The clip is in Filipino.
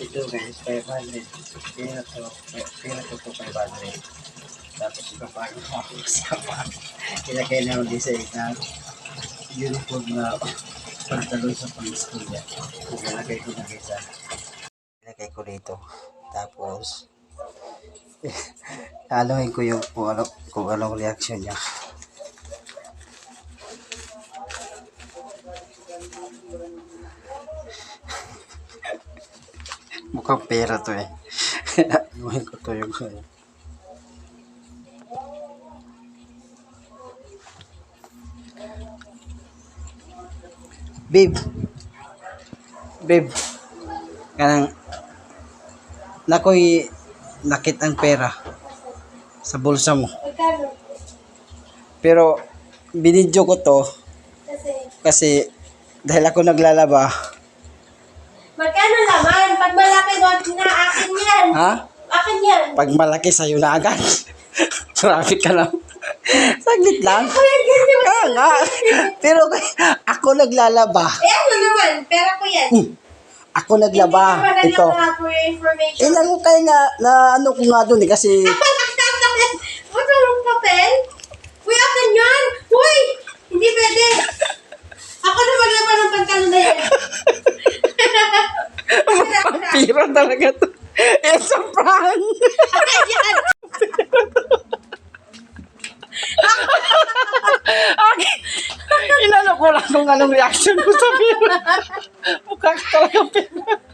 Ito guys, 500. Pira to, pira to to 500. Tapos ipapago ako siya pa. Ilagay na yung design na uniform na pantalon sa pang-school niya. Ilagay ko na ah. Ilagay ko dito. Tapos, haluin ko yung kung, ano, kung anong reaction niya. Mukhang pera to eh. Iwan ko to yung ano. Babe. Babe. Kanang nakoy nakit ang pera sa bulsa mo. Pero binidyo ko to kasi dahil ako naglalaba. Pag malaki wag na, akin yan. Ha? Akin yan. Pag malaki sa'yo na agad. Traffic ka lang. Saglit lang. Kaya nga. Pero ako naglalaba. Eh, ano naman? Pera ko yan. Hmm. Ako naglaba. Hindi naman Ito. alam for your information. Ilan ko kaya nga na ano ko nga doon eh kasi What's wrong papel? Uy, akin yan! Uy! Hindi pwede! Ako na maglaban ng pantalon na yan. Pira talaga to. It's a prank. Okay. Inano ko lang kung anong reaction ko sa pira. Mukha ka talaga pira.